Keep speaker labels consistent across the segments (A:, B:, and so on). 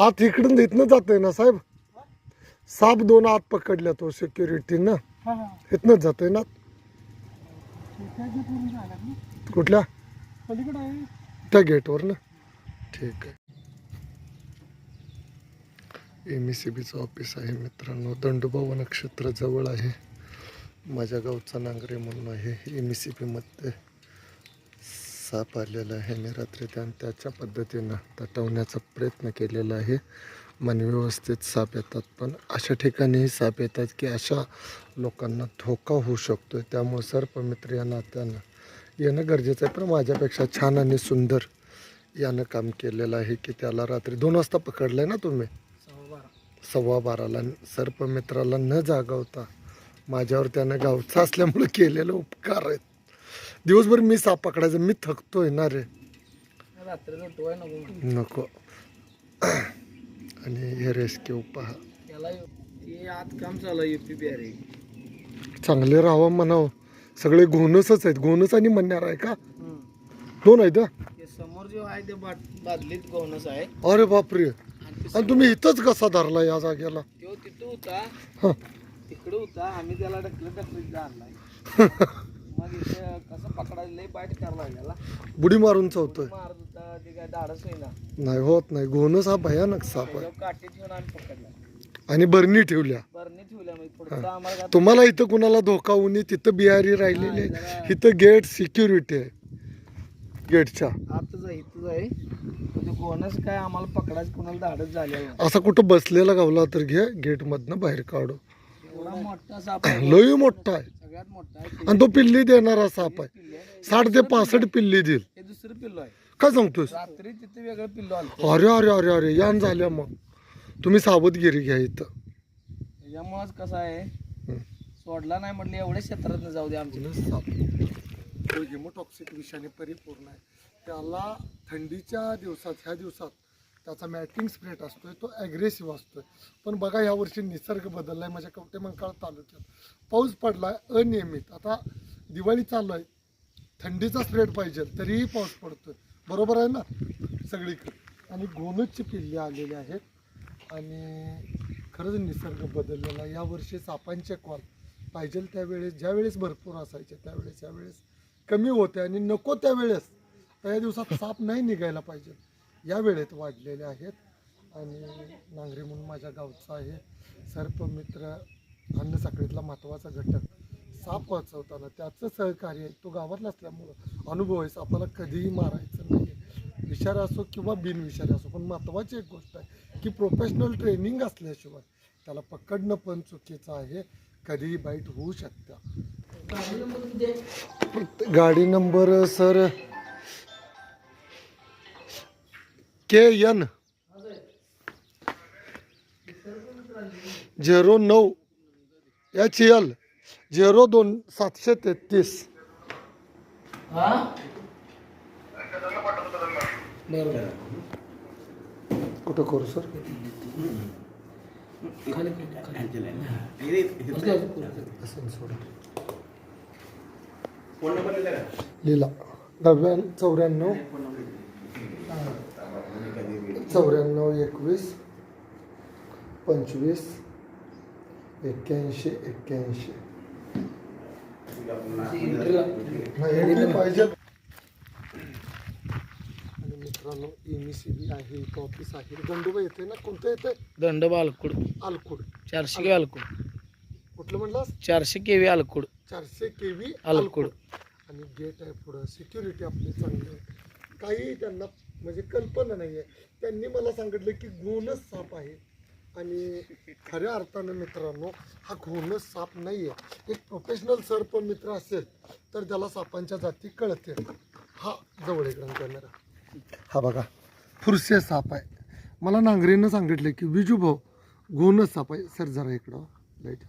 A: आत इकडून इथनं जातोय ना साहेब? साप दोन आत पकडल्या तो सिक्युरिटीनं इथनंच जातोय ना? कुठल्या? त्या गेटवर ना ठीक आहे. एम ई सी बीचं ऑफिस आहे मित्रांनो. दंडोबा नक्षत्र जवळ आहे. माझ्या गावचा नांगरे म्हणून आहे एम ई सी बीमध्ये साप आलेला आहे. आणि रात्री त्यानं त्याच्या पद्धतीनं तटवण्याचा प्रयत्न केलेला आहे. मनव्यवस्थित साप येतात. पण अशा ठिकाणीही साप येतात की अशा लोकांना धोका होऊ शकतो त्यामुळे सर्पमित्र या नात्यानं येणं गरजेचं आहे. पण माझ्यापेक्षा छान आणि सुंदर यानं काम केलेलं आहे की त्याला रात्री दोन वाजता पकडलं आहे ना तुम्ही? सव्वा बाराला. सर्पमित्राला न जागवता माझ्यावर त्यानं गावचा असल्यामुळे केलेले उपकार आहेत. दिवसभर मी साप पकडायचं मी थकतोय ना रे.
B: नको
A: नको. आणि हे रेस्क्यू पहा.
B: त्याला ते आत काम चालू आहे युपी बिहारी.
A: चांगले राहावं म्हणावं. सगळे घोणसच आहेत. घोणस आणि म्हणणार आहे का? दोन आहेत हं?
B: ते समोर जो आहे ते बाट बादलीत गोनस आहे.
A: अरे बापरे.
B: आणि ते
A: आणि तुम्ही इथंच कसा धरला या जागेला?
B: तो तिथं होता.
A: हं.
B: तिकडे होता. आम्ही त्याला ढकलत ढकलत आणलाय मग इथे कसं पकडायला लई बाईट करायला लागला
A: बुडी मारून चवतोय
B: मारत होता ते काय धाडस होईना.
A: नाही होत नाही घोणस हा भयानक साप आहे.
B: त्याच्यावर काठी ठेवून आम्ही पकडला.
A: आणि बरणी ठेवल्या.
B: बरणी ठेवल्या म्हणजे पुढचं आम्हाला काय
A: तुम्हाला इथं कुणाला धोका होऊ नये तिथं बिहारी राहिलेले. इथं गेट सिक्युरिटी आहे. गेटच्या.
B: आतच आहे इथंच आहे. पण ते कोणच काय आम्हाला पकडायचं कोणाला धाडस झालेलं नाही.
A: असा कुठं बसलेला गावला तर घे गेट मधनं बाहेर काढू.
B: एवढा मोठा साप आहे.
A: लई मोठा आहे.
B: सगळ्यात मोठा आहे
A: आणि तो पिल्ली देणारा साप आहे. साठ ते पासष्ट पिल्ली देईल.
B: हे दुसरं पिल्लो आहे.
A: काय सांगतोस
B: रात्री तिथे वेगळं पिल्लो आलं
A: अरे अरे अरे अरे यान झाल्या मग. तुम्ही सावधगिरी घ्या इथं.
B: त्याच्यामुळंच कसं आहे. सोडला नाही म्हटलं एवढ्या क्षेत्रात जाऊ दे आमच्या.
A: साप हिमोटॉक्सिक विषाने परिपूर्ण आहे. त्याला थंडीच्या दिवसात ह्या दिवसात त्याचा मॅटिंग स्प्रेट आहे तो ॲग्रेसिव्ह आहे पण बघा यावर्षी निसर्ग बदलला आहे माझ्या म्हणजे कवटेमंकाळ तालुक्यात. पाऊस पडला आहे अनियमित. आता दिवाळी चालू आहे थंडीचा स्प्रेड पाहिजे तरीही पाऊस पडतोय. बरोबर आहे ना? सगळीकडे. आणि गोनसची पिल्ली आलेली आहेत. आणि खरंच निसर्ग बदललेला आहे. यावर्षी सापांचे कॉल पाहिजे त्यावेळेस. ज्यावेळेस भरपूर असायचे त्यावेळेस यावेळेस कमी होते आणि नको त्यावेळेस. त्या दिवसात साप नाही निघायला पाहिजे. या वेळेत वाढलेले आहेत. आणि नांगरे म्हणून माझ्या गावचा आहे. सर्पमित्र अन्न साखळीतला महत्त्वाचा घटक. साप वाचवताना त्याचं सहकार्य तो गावातला असल्यामुळं अनुभव आहे. सापाला कधीही मारायचं नाही विषारी असो किंवा बिनविषारी असो पण महत्त्वाची एक गोष्ट आहे की प्रोफेशनल ट्रेनिंग असल्याशिवाय त्याला पकडणं पण चुकीचं आहे. कधीही बाईट होऊ शकतं. गाडी number sir K N. Zero नऊ एच एल झिरो दोन सातशे तेहतीस. कुठं करू सर लिहिला. नव्याण्णव चौऱ्याण्णव चौऱ्याण्णव एकवीस पंचवीस एक्क्याऐंशी एक्क्याऐंशी. पाहिजे. आणि मित्रांनो एम ई सी बी आहे ऑफिस आहे. दंडोबा येते ना? कोणतं येते
B: दंड बालकुड
A: आलकुड
B: चारशे के अलकुड.
A: कुठलं म्हणलास
B: चारशे केवी अलकुड.
A: चारशे के व्ही
B: अलकुड.
A: आणि गेट आहे पुढं. सिक्युरिटी आपली चांगली आहे. काही त्यांना म्हणजे कल्पना नाही आहे त्यांनी मला सांगितलं की गुणच साप आहे. आणि खऱ्या अर्थानं मित्रांनो हा घोणच साप नाही आहे एक प्रोफेशनल सर्प मित्र असेल तर त्याला सापांच्या जाती कळते हा जवळ इकडं कॅमेरा हा बघा फुरसे साप आहे. मला नांगरेनं सांगितलं की विजू भाऊ साप आहे. सर जरा इकडं हो, लाइट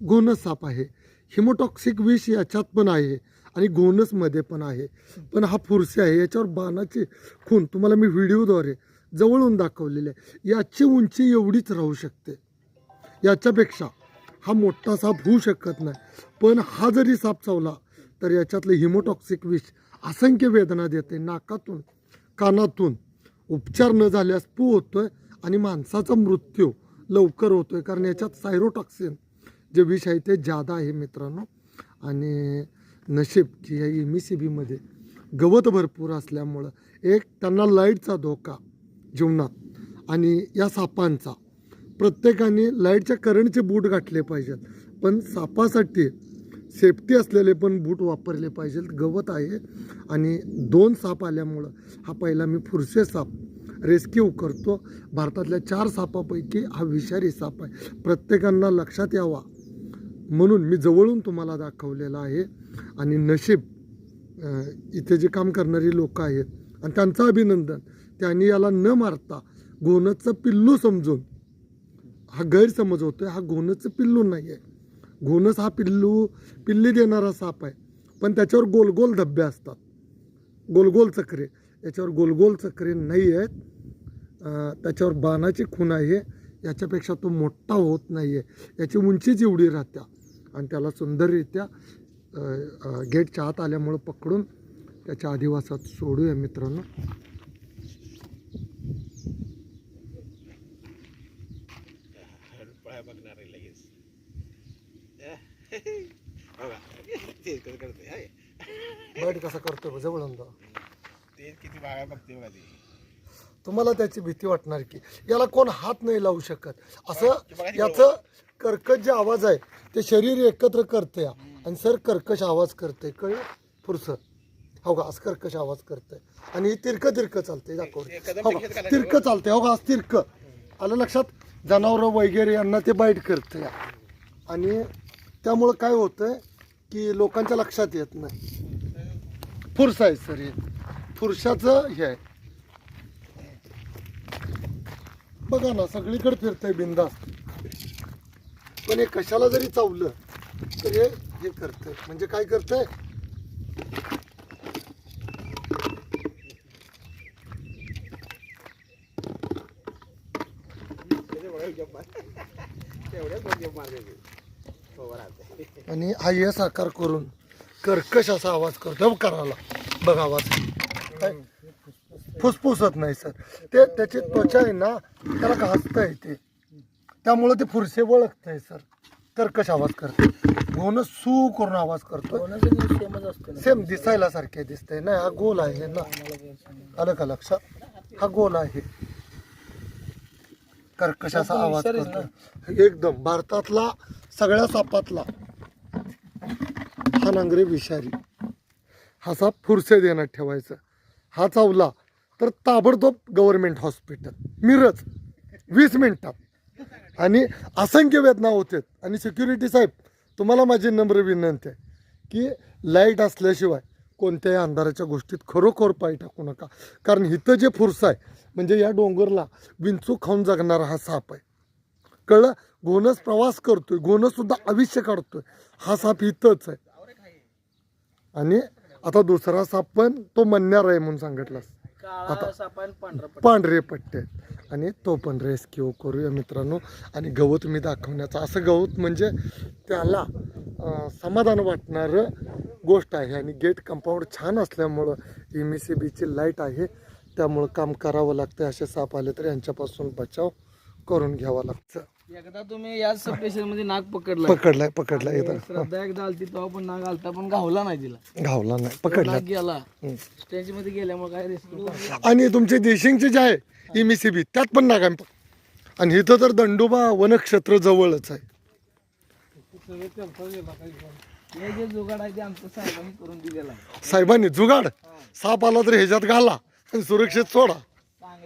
A: गोनस साप आहे. हिमोटॉक्सिक विष याच्यात पण आहे. आणि गोनसमध्ये पण आहे. पण हा फुरसे आहे याच्यावर बाणाची खून तुम्हाला मी व्हिडिओद्वारे जवळून दाखवलेले आहे. याची उंची एवढीच राहू शकते. याच्यापेक्षा हा मोठा साप होऊ शकत नाही. पण हा जरी साप चावला तर याच्यातलं हिमोटॉक्सिक विष असंख्य वेदना देते. नाकातून कानातून उपचार न झाल्यास पू होतोय आणि माणसाचा मृत्यू लवकर होतोय. कारण याच्यात सायरोटॉक्सिन जे विष आहे ते जादा आहे मित्रांनो. आणि नशीब जी या एम ई सी बीमध्ये गवत भरपूर असल्यामुळं एक त्यांना लाईटचा धोका जीवनात आणि या सापांचा. प्रत्येकाने लाईटच्या करंटचे बूट गाठले पाहिजेत पण सापासाठी सेफ्टी असलेले पण बूट वापरले पाहिजेत. गवत आहे आणि दोन साप आल्यामुळं हा पहिला मी फुरसे साप रेस्क्यू करतो. भारतातल्या चार सापापैकी हा विषारी साप आहे. प्रत्येकांना लक्षात यावा म्हणून मी जवळून तुम्हाला दाखवलेला आहे. आणि नशीब इथे जे काम करणारी लोक आहेत आणि त्यांचं अभिनंदन त्यांनी याला न मारता घोणचं पिल्लू समजून हा गैरसमज होतोय हा घोणचं पिल्लू नाही आहे गोनस हा पिल्लू पिल्ली देणारा साप आहे पण त्याच्यावर गोलगोल धब्बे असतात. गोलगोल चक्रे. याच्यावर गोलगोल चक्रे नाही आहेत त्याच्यावर बाणाची खून आहे. याच्यापेक्षा तो मोठा होत नाही आहे याची उंचीच एवढी राहत्या आणि त्याला सुंदररित्या गेटच्या आत आल्यामुळं पकडून त्याच्या आदिवासात सोडूया मित्रांनो.
C: ते कसं
A: करतोय जवळ तुम्हाला त्याची भीती वाटणार की याला कोण हात नाही लावू शकत. असं याचं कर्कश जे आवाज आहे ते शरीर एकत्र करते आणि सर कर्कश आवाज करते कळ फुरसत हो का? असं कर्कश आवाज करते आणि हे तिरकं तिरकं चालते दाखव.
C: ते कदम
A: हो का? तिरकं चालते हो का? असं तिरकं. आलं लक्षात? जनावरं वगैरे यांना ते बाईट करते आणि त्यामुळं काय होतंय की लोकांच्या लक्षात येत नाही. फुरस आहे सर हे. फुरशाचं हे आहे. बघा ना सगळीकडे फिरतंय बिंदास. पण हे कशाला जरी चावलं तर हे हे करतंय. म्हणजे काय करतंय? आणि हा यस आकार करून कर्कश असा आवाज करतो बघ करायला. बघ आवाज. फुसफुसत नाही सर. ते त्याची त्वचा आहे ना त्याला घासता येते त्यामुळं ते फुरसे वळखतंय सर. कर्कश आवाज करते गोन सू करून आवाज करतो सेम दिसायला सारखे दिसते नाही हा गोल आहे ना. आलं का लक्षात? हा गोल आहे. कर्कशाचा आवाज करतो एकदम. भारतातला सगळ्या सापातला. हा नांगरे विषारी. हा साप फुरसे देण्यात ठेवायचं. हा चावला तर ताबडतोब गव्हर्नमेंट हॉस्पिटल मिरज. वीस मिनिटात. आणि असंख्य वेदना होतात आणि सिक्युरिटी साहेब तुम्हाला माझी नम्र विनंती आहे की लाइट असल्याशिवाय कोणत्याही अंधाराच्या गोष्टीत खरोखर पाय टाकू नका. कारण इथं जे फुरसा आहे म्हणजे या डोंगरला विंचू खाऊन जगणारा हा साप आहे. कळलं? गोनस प्रवास करतोय घोणस आयुष्य काढतोय. हा साप इथंच आहे. आणि आता दुसरा साप पण तो मन्यार आहे म्हणून सांगितलास
B: सापान पांढरा पट्टा.
A: आहेत. आणि तो पण रेस्क्यू करूया मित्रांनो. आणि गवत मी दाखवण्याचा असं गवत म्हणजे त्याला समाधान वाटणारं गोष्ट आहे. आणि गेट कंपाऊंड छान असल्यामुळं एम सी बीची लाइट आहे. त्यामुळं काम करावं लागतं असे साप आले तर यांच्यापासून बचाव करून घ्यावा लागतं.
B: एकदा तुम्ही याच स्पेशलमध्ये नाग पकडला.
A: पकडलाय पकडलाय इथं
B: श्रद्धा एकदा आलती तेव्हा पण नाग आलता पण घावला नाही तिला.
A: घावला नाही पकडला.
B: नाग गेला. स्टेजमध्ये गेल्यामुळे काय रेस्क्यू
A: आणि तुमचे देशिंगचे जे आहे एम ई सी बी त्यात पण नागाम आणि इथं तर दंडोबा वनक्षेत्र जवळच आहे.
B: हे जे जुगाड आहे ते आमच्या साहेबांनी करून दिलेला आहे.
A: साहेबांनी जुगाड. साप आला तर ह्याच्यात घाला आणि सुरक्षित सोडा.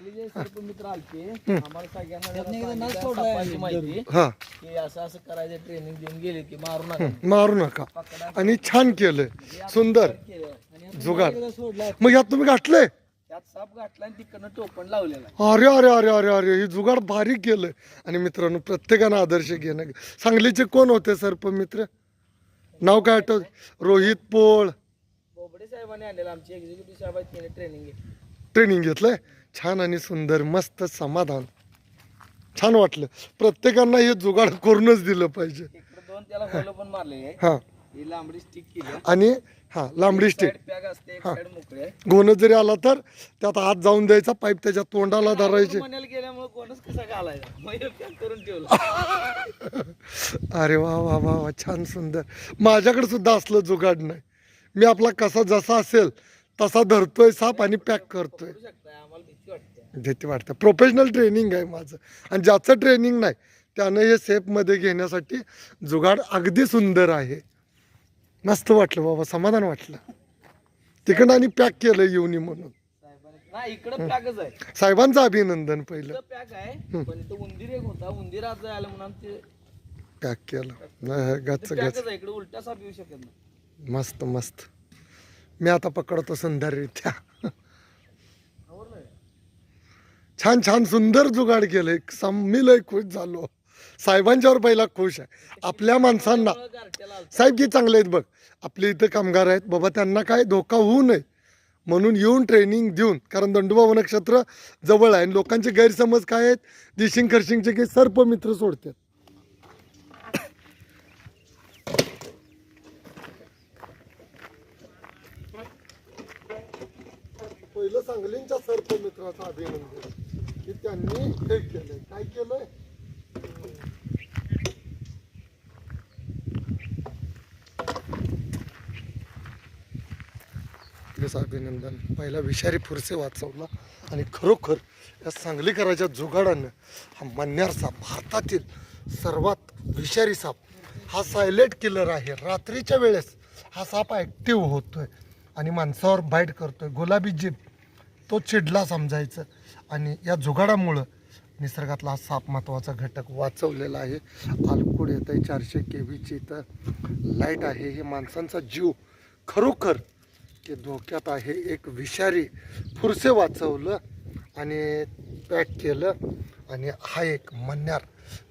B: चांगले जे सर्प मित्र आलते. आम्हाला सगळ्यांना जरा सांगितलं सापाची माहिती.
A: हा.
B: की असं असं करायचं ट्रेनिंग देऊन गेले की मारू नका.
A: मारू नका.
B: पकडा.
A: आणि छान केलंय सुंदर.
B: केलं. आणि एकदा सोडला
A: मग यात तुम्ही घातलंय?
B: त्यात साप घातला आणि तिकडनं टोपण लावलेला. आहे.
A: अरे अरे अरे अरे अरे हे जुगाड भारी केलं. आणि मित्रांनो प्रत्येकानं आदर्श घेणं. सांगलीचे कोण होते सरप मित्र? नाव काय आठवत रोहित पोळ.
B: बोबडे साहेबांनी आणलेलं. आमचे एक्झिक्युटिव्ह साहेब आहेत त्याने ट्रेनिंग घेतली.
A: ट्रेनिंग घेतलंय? छान आणि सुंदर मस्त समाधान. छान वाटलं. प्रत्येकांना हे जुगाड करूनच दिलं पाहिजे.
B: इकडे दोन त्याला होलं पण मारलेले आहे
A: हा.
B: ही लांबडी स्टिक केली.
A: आणि हा लांबडी स्टिक
B: पॅक असते एक
A: हा.
B: साईड मोकळे. आहे.
A: गोनं जरी आला तर त्यात हात जाऊन द्यायचा पाईप त्याच्या तोंडाला धरायचे.
B: मण्याला गेल्यामुळे कोणच कसा घालायचा? मग हे पॅक करून ठेवलं.
A: अरे वा वा वा वा छान सुंदर. माझ्याकडे सुद्धा असलं जुगाड नाही. मी आपला कसा जसा असेल तसा धरतोय साप आणि पॅक करतोय
B: करू शकताय. आम्हाला भीती वाटते.
A: प्रोफेशनल ट्रेनिंग आहे माझं. आणि ज्याचं ट्रेनिंग नाही त्यानं हे सेफमध्ये घेण्यासाठी जुगाड अगदी सुंदर आहे. मस्त वाटलं बाबा समाधान वाटलं. तिकडं आणि पॅक केलं येऊनी म्हणून.
B: इकडं पॅकच आहे.
A: साहेबांचं अभिनंदन पहिलं.
B: पॅक आहे पण इथं उंदीर एक होता. उंदीर आज आलं म्हणून ते
A: पॅक केलं. नाही, गच्च गच्च
B: पॅकच आहे इकडे उलटा साप येऊ शकत नाही.
A: मस्त मस्त. मी आता पकडतो
B: आवडलं
A: छान छान सुंदर जुगाड केलंय. मी लय खुश झालो. साहेबांच्यावर पहिला खुश आहे. आपल्या माणसांना. साहेब की चांगले आहेत बघ. आपले इथं कामगार आहेत. बाबा त्यांना काय धोका होऊ नये. म्हणून येऊन ट्रेनिंग देऊन कारण दंडोबा नक्षत्र जवळ आहे. आणि लोकांचे गैरसमज काय आहेत? दिशिंग खर्शिंगचे काही सर्प मित्र सोडतात. पहिलं सांगलींच्या सर्प मित्राचं अभिनंदन. की त्यांनी हे केलंय. काय केलंय? अभिनंदन पहिला विषारी फुरसे वाचवला आणि खरोखर या सांगलीकराच्या जुगाडानं हा मन्यार साप भारतातील सर्वात विषारी साप हा सायलेंट किलर आहे. रात्रीच्या वेळेस हा साप ॲक्टिव्ह होतोय आणि माणसावर बाईट करतोय. गुलाबी जीप तो चिडला समजायचं. आणि या जुगाडामुळं निसर्गातला हा साप महत्त्वाचा घटक वाचवलेला आहे. आलकूड येत आहे चारशे के व्हीची इथं. लाइट आहे. हे माणसांचा जीव खरोखर की धोक्यात आहे. एक विषारी फुरसे वाचवलं आणि पॅक केलं. आणि हा एक मन्यार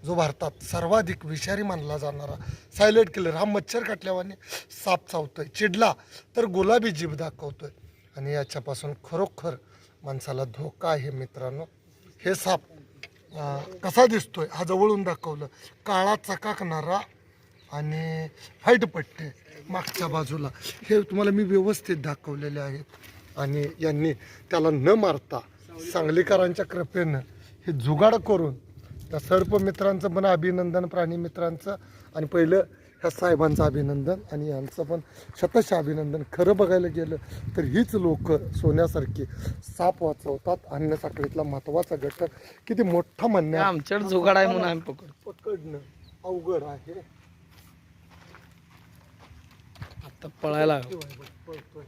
A: जो भारतात सर्वाधिक विषारी मानला जाणारा सायलेंट किलर. हा मच्छर काटल्यावाने साप चावतोय. चिडला तर गुलाबी जीभ दाखवतोय. आणि याच्यापासून खरोखर माणसाला धोका आहे मित्रांनो. हे साप अं, कसा दिसतोय? हा जवळून दाखवलं. काळा चकाकणारा आणि व्हाईट पट्टे मागच्या बाजूला. हे तुम्हाला मी व्यवस्थित दाखवलेले आहेत. आणि यांनी त्याला न मारता सांगलीकरांच्या कृपेनं हे जुगाड करून त्या सर्प मित्रांचं पण अभिनंदन प्राणी मित्रांचं. आणि पहिलं ह्या साहेबांचं अभिनंदन आणि यांचं पण शतश अभिनंदन. खरं बघायला गेलं तर हीच लोक सोन्यासारखी साप वाचवतात अन्न साखळीतला महत्त्वाचा घटक. किती मोठा म्हणण्या
B: आमच्याकडे जुगाड आहे म्हणून आम्ही पकडतो.
A: पकडणं अवघड आहे.
B: आता पळायला
A: पळतोय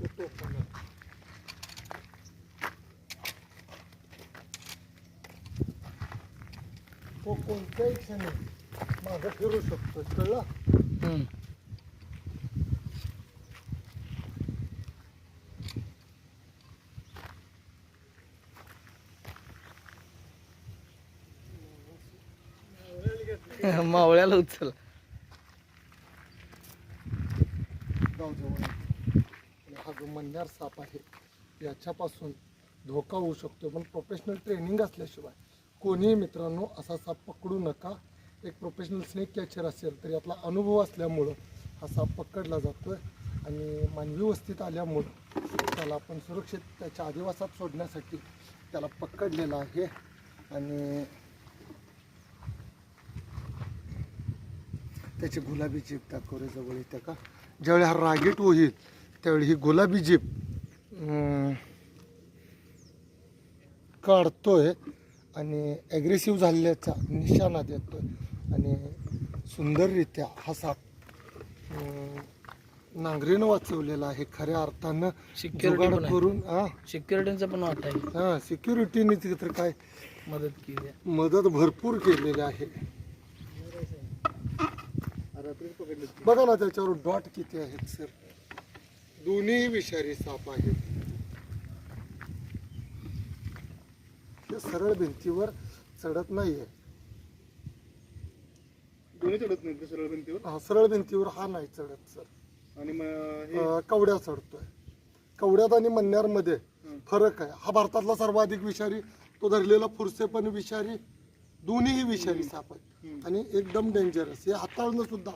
A: येतो पण. तो कोणत्याही क्षणी मागं फिरू शकतो कळलं
B: हम्म. मावळ्याला उचल.
A: गाव जवळ आहे. आणि हा जो मन्यार साप आहे याच्यापासून धोका होऊ शकतो. पण प्रोफेशनल ट्रेनिंग असल्याशिवाय. कोणीही मित्रांनो असा साप पकडू नका. एक प्रोफेशनल स्नेक कॅचर असेल तर यातला अनुभव असल्यामुळं हा साप पकडला जातो आणि मानवी वस्तीत आल्यामुळं त्याला आपण सुरक्षित त्याच्या आदिवासात सोडण्यासाठी त्याला पकडलेला आहे. आणि त्याची गुलाबी जीप त्या जवळ येते का? ज्यावेळी हा रागीट होईल त्यावेळी ही गुलाबी जीप काढतोय. आणि ॲग्रेसिव्ह झाल्याचा निशाणा देतोय. आणि सुंदररित्या हा साप नांगरीनं वाचवलेला आहे. खऱ्या अर्थानं
B: आहे.
A: करून हा?
B: सिक्युरिटीचा पण आहे.
A: हा सिक्युरिटीने तर काय
B: मदत केली.
A: मदत भरपूर केलेली आहे. बघा ना त्याच्यावर डॉट किती आहेत सर. दोन्ही विषारी साप आहेत. सरळ भिंतीवर चढत नाहीये.
C: दोन्ही चढत नाही सरळ भिंतीवर?
A: हा सरळ भिंतीवर हा नाही चढत सर.
C: आणि मग हे
A: अं, कवड्या चढतोय. कवड्यात आणि मन्यारमध्ये फरक आहे. हा भारतातला सर्वाधिक विषारी तो धरलेला फुरसे पण विषारी दोन्हीही विषारी साप आहेत. आणि एकदम डेंजरस हे हाताळणं सुद्धा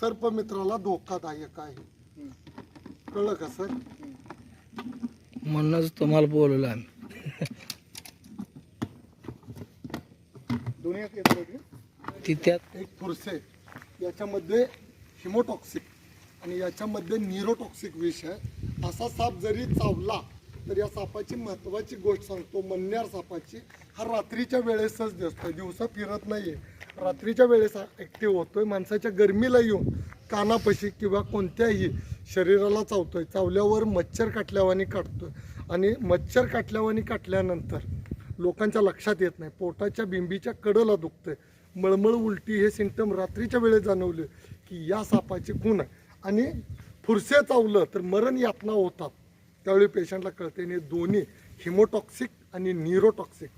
A: सर्पमित्राला धोकादायक आहे. कळलं का सर?
B: म्हणूनच तुम्हाला बोलवलं आम्ही.
C: दोन्ही होती
B: ती. त्यात
A: एक फुरसे याच्यामध्ये हिमोटॉक्सिक आणि याच्यामध्ये न्यूरोटॉक्सिक विष आहे. असा साप जरी चावला तर या सापाची महत्वाची गोष्ट सांगतो मन्यार सापाची. हा रात्रीच्या वेळेसच दिसतोय. दिवसा फिरत नाहीये. रात्रीच्या वेळेस ऍक्टिव्ह होतोय. माणसाच्या गरमीला येऊन कानापाशी किंवा कोणत्याही शरीराला चावतोय. चावल्यावर मच्छर काटल्यावानी काटतोय. आणि मच्छर काटल्यावानी काटल्यानंतर लोकांच्या लक्षात येत नाही. पोटाच्या बिंबीच्या कडला दुखतंय. मळमळ उलटी हे सिमटम रात्रीच्या वेळेस जाणवले की या सापाची खून आहे. आणि फुरसे चावलं तर मरण यातना होतात. त्यावेळी पेशंटला कळते आणि दोन्ही हिमोटॉक्सिक आणि न्यूरोटॉक्सिक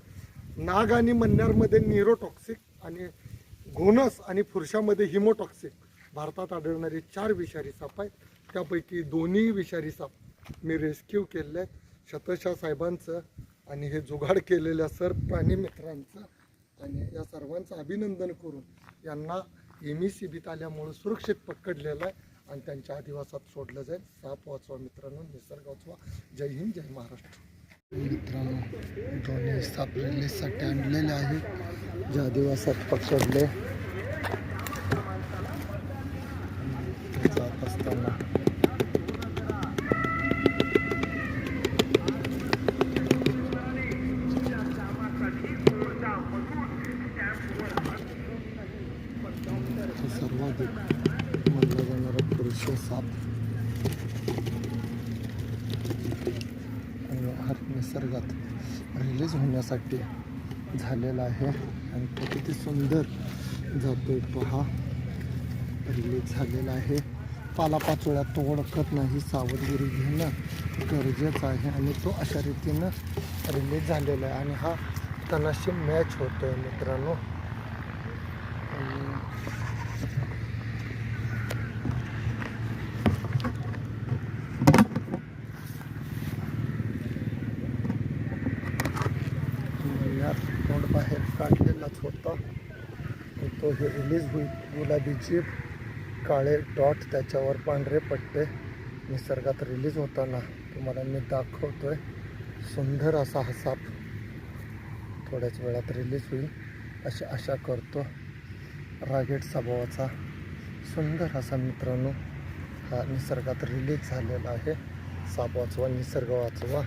A: नाग आणि मन्यारमध्ये न्यूरोटॉक्सिक आणि घोनस आणि फुरशामध्ये हिमोटॉक्सिक भारतात आढळणारे चार विषारी साप आहेत. त्यापैकी दोन्ही विषारी साप मी रेस्क्यू केले आहेत. शतशा साहेबांचं आणि हे जुगाड केलेल्या सर प्राणी मित्रांचं आणि या सर्वांचं अभिनंदन करून यांना एम ई सी बीत आल्यामुळं सुरक्षित पकडलेलं आहे आणि त्यांच्या आदिवासात सोडलं जाईल. साप वाचवा मित्रांनो निसर्ग वाचवा. जय हिंद जय महाराष्ट्र. मित्रांनो दोन्ही साप रिलीजसाठी आणलेले आहे. जे आदिवासात पकडले जात असताना सर्वाधिक मानला जाणारा पुरुष आणि हा निसर्गात रिलीज होण्यासाठी झालेला आहे. आणि तो किती सुंदर जातोय पहा रिलीज झालेला आहे. पालापाचोळ्या तो ओळखत नाही सावधगिरी घेणं गरजेचं आहे. आणि तो अशा रीतीनं रिलीज झालेला आहे. आणि हा तनाशी मॅच होतो आहे मित्रांनो आणि महिन्यात तोंड बाहेर होता. तो हे रिलीज होईल गुलाबी जीप काळे डॉट त्याच्यावर पांढरे पट्टे निसर्गात रिलीज होताना तुम्हाला मी दाखवतोय. सुंदर असा हा साप थोड्याच वेळात रिलीज होईल. अशी आशा करतो. रागेट स्वभावाचा सुंदर असा मित्रांनो हा निसर्गात रिलीज झालेला आहे. साप वाचवा निसर्ग वाचवा.